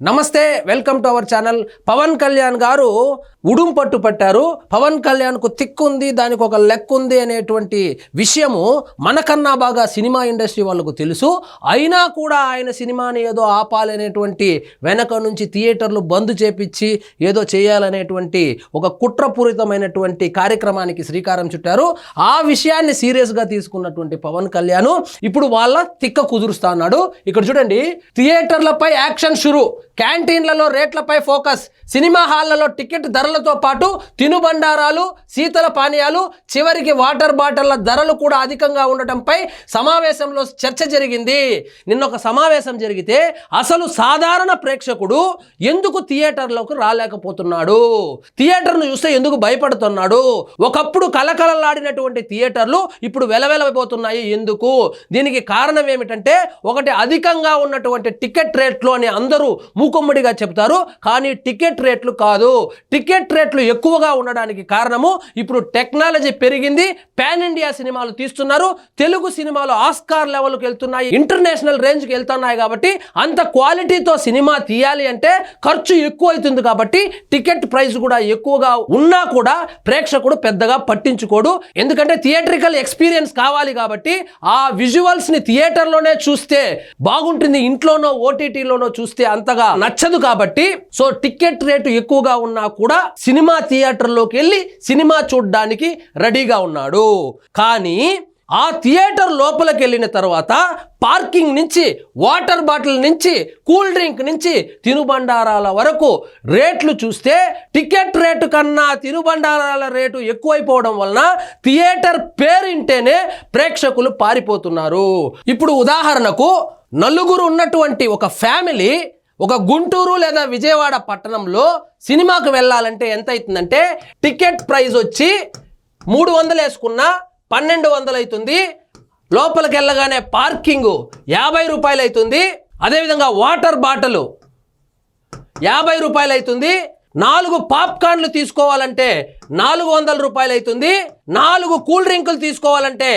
నమస్తే welcome to our channel. Pawan Kalyan గారు ఉడుం పట్టు పట్టారు. పవన్ కళ్యాణ్కు తిక్కు ఉంది దానికి ఒక లెక్క ఉంది అనేటువంటి విషయము మనకన్నా బాగా సినిమా ఇండస్ట్రీ వాళ్ళకు తెలుసు. అయినా కూడా ఆయన సినిమాని ఏదో ఆపాలనేటువంటి వెనక నుంచి థియేటర్లు బంద్ చేపించి ఏదో చేయాలనేటువంటి ఒక కుట్రపూరితమైనటువంటి కార్యక్రమానికి శ్రీకారం చుట్టారు. ఆ విషయాన్ని సీరియస్గా తీసుకున్నటువంటి పవన్ కళ్యాణ్ ఇప్పుడు వాళ్ళ తిక్క కుదురుస్తా అన్నాడు ఇక్కడ చూడండి థియేటర్లపై యాక్షన్ షురు. క్యాంటీన్లలో రేట్లపై ఫోకస్. సినిమా హాళ్ళలో టికెట్ ధరలతో పాటు తినుబండారాలు శీతల పానీయాలు చివరికి వాటర్ బాటిళ్ళ ధరలు కూడా అధికంగా ఉండటంపై సమావేశంలో చర్చ జరిగింది. నిన్న ఒక సమావేశం జరిగితే అసలు సాధారణ ప్రేక్షకుడు ఎందుకు థియేటర్లోకి రాలేకపోతున్నాడు? థియేటర్ను చూస్తే ఎందుకు భయపడుతున్నాడు? ఒకప్పుడు కలకలలాడినటువంటి థియేటర్లు ఇప్పుడు వెలవెలబోతున్నాయి ఎందుకు? దీనికి కారణం ఏమిటంటే ఒకటి అధికంగా ఉన్నటువంటి టికెట్ రేట్లు అని అందరూ మూకుమ్మడిగా చెప్తారు. కానీ టికెట్ రేట్లు కాదు. టికెట్ రేట్లు ఎక్కువగా ఉండడానికి కారణము ఇప్పుడు టెక్నాలజీ పెరిగింది. పాన్ ఇండియా సినిమాలు తీస్తున్నారు. తెలుగు సినిమాలు ఆస్కార్ లెవెల్కి వెళ్తున్నాయి. ఇంటర్నేషనల్ రేంజ్కి వెళ్తున్నాయి కాబట్టి అంత క్వాలిటీతో సినిమా తీయాలి అంటే ఖర్చు ఎక్కువ అవుతుంది కాబట్టి టికెట్ ప్రైస్ కూడా ఎక్కువగా ఉన్నా కూడా ప్రేక్షకుడు పెద్దగా పట్టించుకోడు. ఎందుకంటే థియేట్రికల్ ఎక్స్పీరియన్స్ కావాలి కాబట్టి ఆ విజువల్స్ని థియేటర్లోనే చూస్తే బాగుంటుంది. ఇంట్లోనో ఓటీటీలోనో చూస్తే అంతగా నచ్చదు కాబట్టి సో టికెట్ రేటు ఎక్కువగా ఉన్నా కూడా సినిమా థియేటర్లోకి వెళ్ళి సినిమా చూడడానికి రెడీగా ఉన్నాడు. కానీ ఆ థియేటర్ లోపలికి వెళ్ళిన తర్వాత పార్కింగ్ నుంచి వాటర్ బాటిల్ నుంచి కూల్ డ్రింక్ నుంచి తినుబండారాల వరకు రేట్లు చూస్తే టికెట్ రేటు కన్నా తినుబండారాల రేటు ఎక్కువైపోవడం వలన థియేటర్ పేరింటేనే ప్రేక్షకులు పారిపోతున్నారు. ఇప్పుడు ఉదాహరణకు నలుగురు ఉన్నటువంటి ఒక ఫ్యామిలీ ఒక గుంటూరు లేదా విజయవాడ పట్టణంలో సినిమాకు వెళ్ళాలంటే ఎంత అవుతుందంటే టికెట్ ప్రైస్ వచ్చి మూడు వందలు వేసుకున్నా పన్నెండు వందలు అవుతుంది లోపలికి వెళ్ళగానే పార్కింగ్ యాభై రూపాయలు అవుతుంది అదేవిధంగా వాటర్ బాటలు యాభై రూపాయలు అవుతుంది నాలుగు పాప్కార్న్లు తీసుకోవాలంటే నాలుగు వందల రూపాయలు అవుతుంది నాలుగు కూల్ డ్రింకులు తీసుకోవాలంటే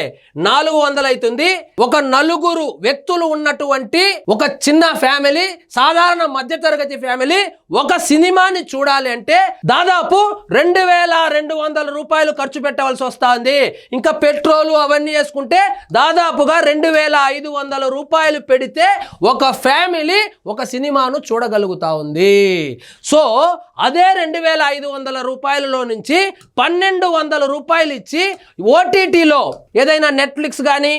నాలుగు వందలు అవుతుంది ఒక నలుగురు వ్యక్తులు ఉన్నటువంటి ఒక చిన్న ఫ్యామిలీ సాధారణ మధ్యతరగతి ఫ్యామిలీ ఒక సినిమాని చూడాలి అంటే దాదాపు రెండు వేల రెండు వందల రూపాయలు ఖర్చు పెట్టవలసి వస్తుంది. ఇంకా పెట్రోలు అవన్నీ వేసుకుంటే దాదాపుగా రెండు వేల ఐదు వందల రూపాయలు పెడితే ఒక ఫ్యామిలీ ఒక సినిమాను చూడగలుగుతా ఉంది. సో అదే రెండు వేల ఐదు వందల రూపాయలలో నుంచి పన్నెండు వందల రూపాయలు ఇచ్చి ఓటీటీలో ఏదైనా నెట్ఫ్లిక్స్ కానీ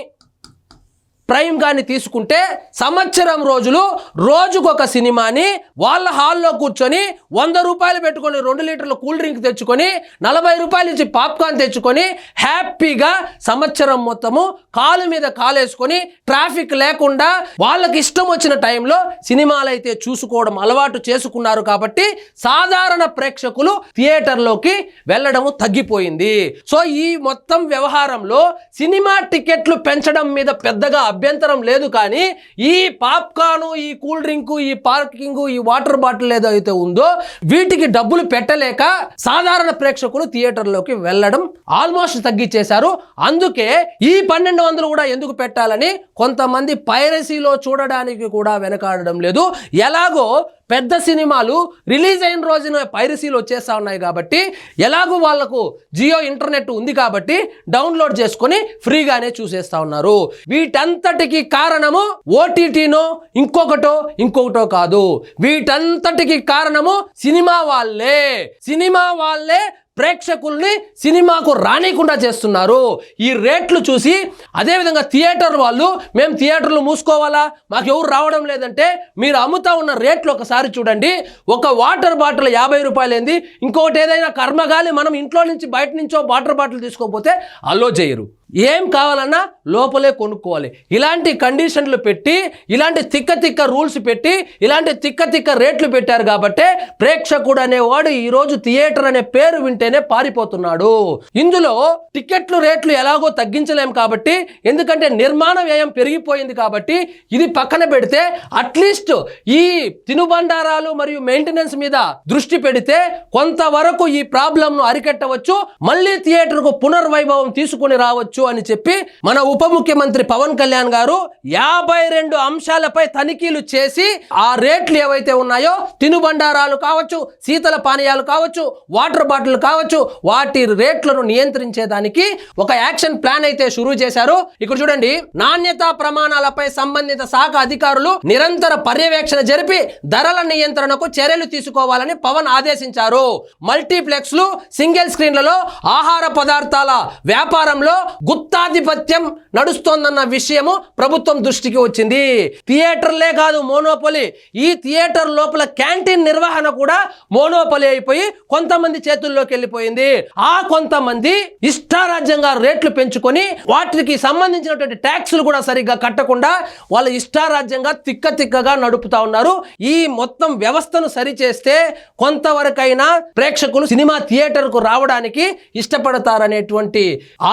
ప్రైమ్ కానీ తీసుకుంటే సంవత్సరం రోజులు రోజుకొక సినిమాని వాళ్ళ హాల్లో కూర్చొని వంద రూపాయలు పెట్టుకొని రెండు లీటర్ల కూల్ డ్రింక్ తెచ్చుకొని నలభై రూపాయలు ఇచ్చి పాప్కార్న్ తెచ్చుకొని హ్యాపీగా సంవత్సరం మొత్తము కాలు మీద కాలేసుకొని ట్రాఫిక్ లేకుండా వాళ్ళకి ఇష్టం వచ్చిన టైంలో సినిమాలు అయితే చూసుకోవడం అలవాటు చేసుకున్నారు కాబట్టి సాధారణ ప్రేక్షకులు థియేటర్లోకి వెళ్ళడము తగ్గిపోయింది. సో ఈ మొత్తం వ్యవహారంలో సినిమా టికెట్లు పెంచడం మీద పెద్దగా అభ్యంతరం లేదు కానీ ఈ పాప్కార్ను ఈ కూల్ డ్రింక్ ఈ పార్కింగ్ ఈ వాటర్ బాటిల్ ఏదో అయితే ఉందో వీటికి డబ్బులు పెట్టలేక సాధారణ ప్రేక్షకులు థియేటర్లోకి వెళ్ళడం ఆల్మోస్ట్ తగ్గించేశారు అందుకే ఈ పన్నెండు వందలు కూడా ఎందుకు పెట్టాలని కొంతమంది పైరసీలో చూడడానికి కూడా వెనకాడడం లేదు. ఎలాగో పెద్ద సినిమాలు రిలీజ్ అయిన రోజున పైరసీలు వచ్చేస్తా ఉన్నాయి కాబట్టి ఎలాగో వాళ్ళకు జియో ఇంటర్నెట్ ఉంది కాబట్టి డౌన్లోడ్ చేసుకొని ఫ్రీగానే చూసేస్తా ఉన్నారు. వీటంతటికి కారణము ఓటీటీనో ఇంకొకటో ఇంకొకటో కాదు. వీటంతటికి కారణము సినిమా వాళ్ళే. సినిమా వాళ్ళే ప్రేక్షకుల్ని సినిమాకు రానియకుండా చేస్తున్నారు. ఈ రేట్లు చూసి అదేవిధంగా థియేటర్ వాళ్ళు మేము థియేటర్లు మూసుకోవాలా? మాకు ఎవరు రావడం లేదంటే మీరు అమ్ముతా ఉన్న రేట్లు ఒకసారి చూడండి. ఒక వాటర్ బాటిల్ యాభై రూపాయలు ఏంది ఇంకొకటి ఏదైనా కర్మగాలి మనం ఇంట్లో నుంచి బయట నుంచో వాటర్ బాటిల్ తీసుకోకపోతే అలో చేయరు ఏం కావాలన్నా లోపలే కొనుక్కోవాలి. ఇలాంటి కండిషన్లు పెట్టి ఇలాంటి తిక్క తిక్క రూల్స్ పెట్టి ఇలాంటి తిక్క తిక్క రేట్లు పెట్టారు కాబట్టి ప్రేక్షకుడు అనేవాడు ఈరోజు థియేటర్ అనే పేరు వింటేనే పారిపోతున్నాడు. ఇందులో టికెట్లు రేట్లు ఎలాగో తగ్గించలేం కాబట్టి ఎందుకంటే నిర్మాణ వ్యయం పెరిగిపోయింది కాబట్టి ఇది పక్కన పెడితే అట్లీస్ట్ ఈ తినుబండారాలు మరియు మెయింటెనెన్స్ మీద దృష్టి పెడితే కొంతవరకు ఈ ప్రాబ్లంను అరికట్టవచ్చు. మళ్ళీ థియేటర్కు పునర్వైభవం తీసుకుని రావచ్చు. చేయవచ్చు అని చెప్పి మన ఉప ముఖ్యమంత్రి పవన్ కళ్యాణ్ గారు యాభై రెండు అంశాలపై తనిఖీలు చేసి ఆ రేట్లు ఏవైతే ఉన్నాయో తినుబండారాలు కావచ్చు శీతల పానీయాలు కావచ్చు వాటర్ బాటిల్ కావచ్చు వాటి రేట్లను నియంత్రించేదానికి ఒక యాక్షన్ ప్లాన్ అయితే షురూ చేశారు. ఇక్కడ చూడండి నాణ్యతా ప్రమాణాలపై సంబంధిత శాఖ అధికారులు నిరంతర పర్యవేక్షణ జరిపి ధరల నియంత్రణకు చర్యలు తీసుకోవాలని పవన్ ఆదేశించారు. మల్టీప్లెక్స్లు సింగిల్ స్క్రీన్లలో ఆహార పదార్థాల వ్యాపారంలో గుత్తాధిపత్యం నడుస్తోందన్న విషయము ప్రభుత్వం దృష్టికి వచ్చింది. థియేటర్లే కాదు మోనోపలి. ఈ థియేటర్ లోపల క్యాంటీన్ నిర్వహణ కూడా మోనోపలి అయిపోయి కొంతమంది చేతుల్లోకి వెళ్ళిపోయింది. ఆ కొంతమంది ఇష్టారాజ్యంగా రేట్లు పెంచుకొని వాటికి సంబంధించినటువంటి ట్యాక్సులు కూడా సరిగ్గా కట్టకుండా వాళ్ళ ఇష్టారాజ్యంగా తిక్క తిక్కగా నడుపుతా ఉన్నారు. ఈ మొత్తం వ్యవస్థను సరిచేస్తే కొంతవరకైనా ప్రేక్షకులు సినిమా థియేటర్కు రావడానికి ఇష్టపడతారనేటువంటి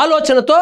ఆలోచనతో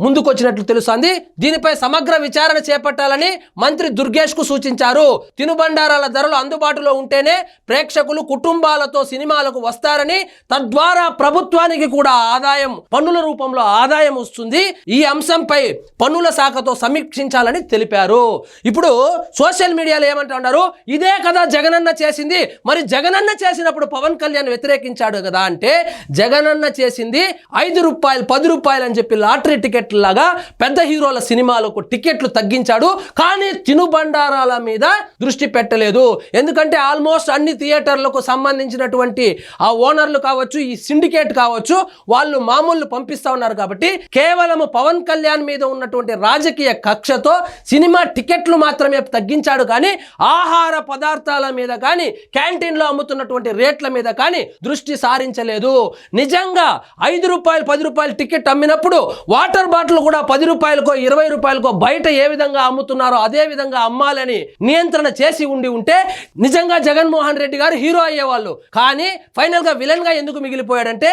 ముందుకొచ్చినట్లు తెలుస్తోంది. దీనిపై సమగ్ర విచారణ చేపట్టాలని మంత్రి దుర్గేష్కు సూచించారు. తినుబండారాల ధరలు అందుబాటులో ఉంటేనే ప్రేక్షకులు కుటుంబాలతో సినిమాలకు వస్తారని తద్వారా ప్రభుత్వానికి కూడా ఆదాయం పన్నుల రూపంలో ఆదాయం వస్తుంది. ఈ అంశంపై పన్నుల శాఖతో సమీక్షించాలని తెలిపారు. ఇప్పుడు సోషల్ మీడియాలో ఏమంటున్నారు? ఇదే కదా జగనన్న చేసింది. మరి జగనన్న చేసినప్పుడు పవన్ కళ్యాణ్ వ్యతిరేకించాడు కదా అంటే జగనన్న చేసింది ఐదు రూపాయలు పది రూపాయలు అని చెప్పి లాటరీ టికెట్ లాగా పెద్ద హీరోల సినిమాలకు టికెట్లు తగ్గించాడు. కానీ తినుబండారాల మీద దృష్టి పెట్టలేదు. ఎందుకంటే ఆల్మోస్ట్ అన్ని థియేటర్లకు సంబంధించినటువంటి ఆ ఓనర్లు కావచ్చు ఈ సిండికేట్ కావచ్చు వాళ్ళు మామూలు పంపిస్తా ఉన్నారు కాబట్టి కేవలం పవన్ కళ్యాణ్ మీద ఉన్నటువంటి రాజకీయ కక్షతో సినిమా టికెట్లు మాత్రమే తగ్గించాడు కానీ ఆహార పదార్థాల మీద కానీ క్యాంటీన్లో అమ్ముతున్నటువంటి రేట్ల మీద కానీ దృష్టి సారించలేదు. నిజంగా ఐదు రూపాయలు పది రూపాయలు టికెట్ అమ్మినప్పుడు వాటర్ బాటిల్ కూడా పది రూపాయలకో ఇరవై రూపాయలకో బయట ఏ విధంగా అమ్ముతున్నారో అదే విధంగా అమ్మాలని నియంత్రణ చేసి ఉండి ఉంటే నిజంగా జగన్మోహన్ రెడ్డి గారు హీరో అయ్యేవాళ్ళు. కానీ ఫైనల్గా విలన్గా ఎందుకు మిగిలిపోయాడంటే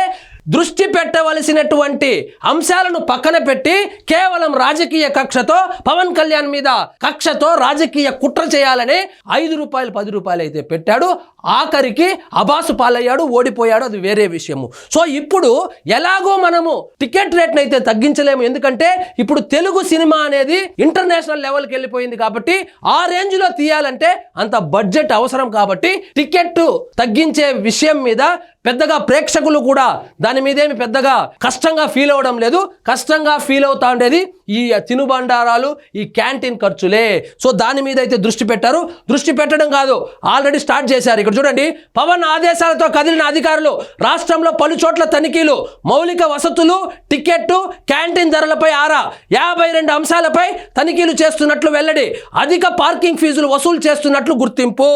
దృష్టి పెట్టవలసినటువంటి అంశాలను పక్కన పెట్టి కేవలం రాజకీయ కక్షతో పవన్ కళ్యాణ్ మీద కక్షతో రాజకీయ కుట్ర చేయాలని ఐదు రూపాయలు పది రూపాయలు అయితే పెట్టాడు. ఆఖరికి అబాసు పాలయ్యాడు ఓడిపోయాడు. అది వేరే విషయము. సో ఇప్పుడు ఎలాగో మనము టికెట్ రేట్ని అయితే తగ్గించలేము. ఎందుకంటే ఇప్పుడు తెలుగు సినిమా అనేది ఇంటర్నేషనల్ లెవెల్కి వెళ్ళిపోయింది కాబట్టి ఆ రేంజ్లో తీయాలంటే అంత బడ్జెట్ అవసరం కాబట్టి టికెట్ తగ్గించే విషయం మీద పెద్దగా ప్రేక్షకులు కూడా దాని మీదేమి పెద్దగా కష్టంగా ఫీల్ అవ్వడం లేదు. కష్టంగా ఫీల్ అవుతా ఉండేది ఈ తినుబండారాలు ఈ క్యాంటీన్ ఖర్చులే. సో దాని మీద అయితే దృష్టి పెట్టారు. దృష్టి పెట్టడం కాదు ఆల్రెడీ స్టార్ట్ చేశారు. ఇక్కడ చూడండి పవన్ ఆదేశాలతో కదిలిన అధికారులు రాష్ట్రంలో పలు చోట్ల తనిఖీలు మౌలిక వసతులు టికెట్టు క్యాంటీన్ ధరలపై ఆరా. యాభై రెండు అంశాలపై తనిఖీలు చేస్తున్నట్లు వెల్లడి అధిక పార్కింగ్ ఫీజులు వసూలు చేస్తున్నట్లు గుర్తింపు.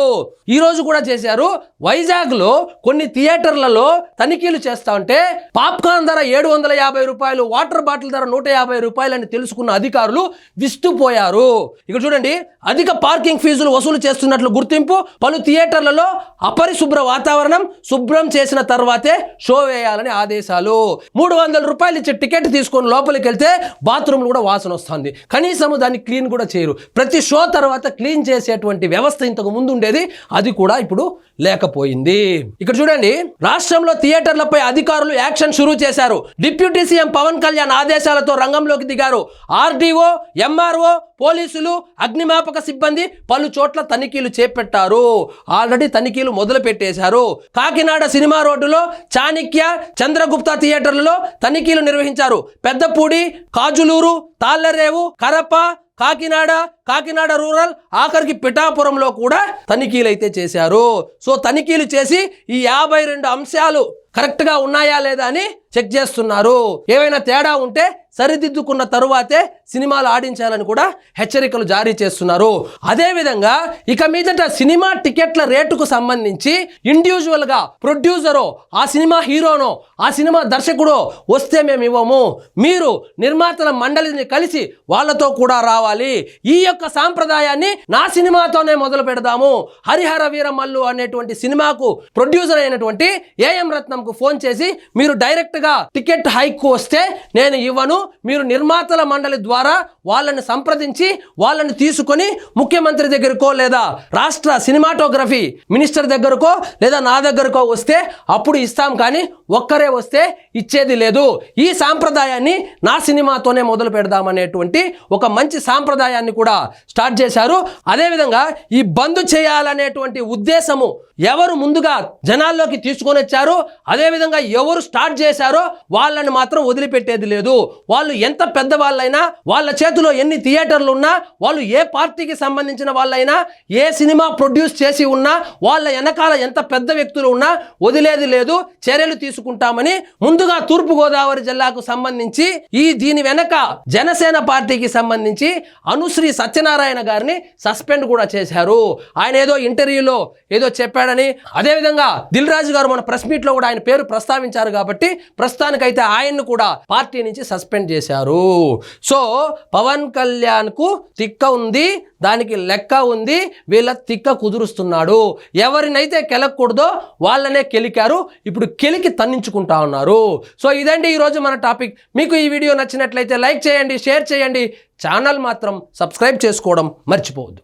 ఈ రోజు కూడా చేశారు. వైజాగ్లో కొన్ని థియేటర్ థియేటర్లలో తనిఖీలు చేస్తా ఉంటే పాప్కార్న్ ధర ఏడు వందల యాభై రూపాయలు వాటర్ బాటిల్ ధర నూట యాభై రూపాయలు అని తెలుసుకున్న అధికారులు విస్తుపోయారు. ఇక్కడ చూడండి అధిక పార్కింగ్ ఫీజులు వసూలు చేస్తున్నట్లు గుర్తింపు పలు థియేటర్లలో అపరిశుభ్ర వాతావరణం శుభ్రం చేసిన తర్వాతే షో వేయాలని ఆదేశాలు. మూడు వందల రూపాయలు ఇచ్చే టికెట్ తీసుకొని లోపలికి వెళ్తే బాత్రూమ్లు కూడా వాసన వస్తుంది. కనీసం దాన్ని క్లీన్ కూడా చేయరు. ప్రతి షో తర్వాత క్లీన్ చేసేటువంటి వ్యవస్థ ఇంతకు ముందు ఉండేది అది కూడా ఇప్పుడు లేకపోయింది. ఇక్కడ చూడండి రాష్ట్రంలో థియేటర్లపై అధికారులు యాక్షన్ షురూ చేశారు. డిప్యూటీ సీఎం పవన్ కళ్యాణ్ ఆదేశాలతో రంగంలోకి దిగారు. ఆర్డీఓ ఎంఆర్ఓ పోలీసులు అగ్నిమాపక సిబ్బంది పలు చోట్ల తనిఖీలు చేపట్టారు. ఆల్రెడీ తనిఖీలు మొదలు పెట్టేశారు కాకినాడ సినిమా రోడ్డులో చాణిక్య చంద్రగుప్త థియేటర్లలో తనిఖీలు నిర్వహించారు. పెద్దపూడి కాజులూరు తాళ్ళరేవు కరప కాకినాడ కాకినాడ రూరల్ ఆఖరికి పిఠాపురంలో కూడా తనిఖీలు అయితే చేశారు. సో తనిఖీలు చేసి ఈ యాభై రెండు అంశాలు కరెక్ట్గా ఉన్నాయా లేదా అని చెక్ చేస్తున్నారు. ఏమైనా తేడా ఉంటే సరిదిద్దుకున్న తరువాతే సినిమాలు ఆడించాలని కూడా హెచ్చరికలు జారీ చేస్తున్నారు. అదేవిధంగా ఇక మీదట సినిమా టికెట్ల రేటుకు సంబంధించి ఇండివిజువల్గా ప్రొడ్యూసరో ఆ సినిమా హీరోనో ఆ సినిమా దర్శకుడో వస్తే మేము ఇవ్వము. మీరు నిర్మాతల మండలిని కలిసి వాళ్ళతో కూడా రావాలి. ఈ యొక్క సాంప్రదాయాన్ని నా సినిమాతోనే మొదలు పెడదాము. హరిహర వీరమల్లు అనేటువంటి సినిమాకు ప్రొడ్యూసర్ అయినటువంటి ఏఎం రత్నంకు ఫోన్ చేసి మీరు డైరెక్ట్గా టికెట్ హైక్ వస్తే నేను ఇవ్వను. మీరు నిర్మాతల మండలి ద్వారా వాళ్ళని సంప్రదించి వాళ్ళని తీసుకొని ముఖ్యమంత్రి దగ్గరకో లేదా రాష్ట్ర సినిమాటోగ్రఫీ మినిస్టర్ దగ్గరకో లేదా నా దగ్గరకో వస్తే అప్పుడు ఇస్తాం కానీ ఒక్కరే వస్తే ఇచ్చేది లేదు. ఈ సాంప్రదాయాన్ని నా సినిమాతోనే మొదలు పెడదామనేటువంటి ఒక మంచి సాంప్రదాయాన్ని కూడా స్టార్ట్ చేశారు. అదేవిధంగా ఈ బంద్ చేయాలనేటువంటి ఉద్దేశము ఎవరు ముందుగా జనాల్లోకి తీసుకొని వచ్చారో అదేవిధంగా ఎవరు స్టార్ట్ చేశారో వాళ్ళని మాత్రం వదిలిపెట్టేది లేదు. వాళ్ళు ఎంత పెద్ద వాళ్ళైనా వాళ్ళ చేతిలో ఎన్ని థియేటర్లు ఉన్నా వాళ్ళు ఏ పార్టీకి సంబంధించిన వాళ్ళైనా ఏ సినిమా ప్రొడ్యూస్ చేసి ఉన్నా వాళ్ళ వెనకాల ఎంత పెద్ద వ్యక్తులు ఉన్నా వదిలేది లేదు చర్యలు తీసుకుంటామని ముందుగా తూర్పుగోదావరి జిల్లాకు సంబంధించి ఈ దీని వెనక జనసేన పార్టీకి సంబంధించి అనుశ్రీ సత్యనారాయణ గారిని సస్పెండ్ కూడా చేశారు. ఆయన ఏదో ఇంటర్వ్యూలో ఏదో చెప్పాడు చెప్పాడని అదేవిధంగా దిల్ రాజు గారు మన ప్రెస్ మీట్లో కూడా ఆయన పేరు ప్రస్తావించారు కాబట్టి ప్రస్తుతానికైతే ఆయన్ను కూడా పార్టీ నుంచి సస్పెండ్ చేశారు. సో పవన్ కళ్యాణ్కు తిక్క ఉంది దానికి లెక్క ఉంది వీళ్ళ తిక్క కుదురుస్తున్నాడు. ఎవరినైతే కెలకూడదో వాళ్ళనే కెలికారు ఇప్పుడు కెలికి తన్నించుకుంటా ఉన్నారు. సో ఇదండి ఈరోజు మన టాపిక్. మీకు ఈ వీడియో నచ్చినట్లయితే లైక్ చేయండి షేర్ చేయండి. ఛానల్ మాత్రం సబ్స్క్రైబ్ చేసుకోవడం మర్చిపోవద్దు.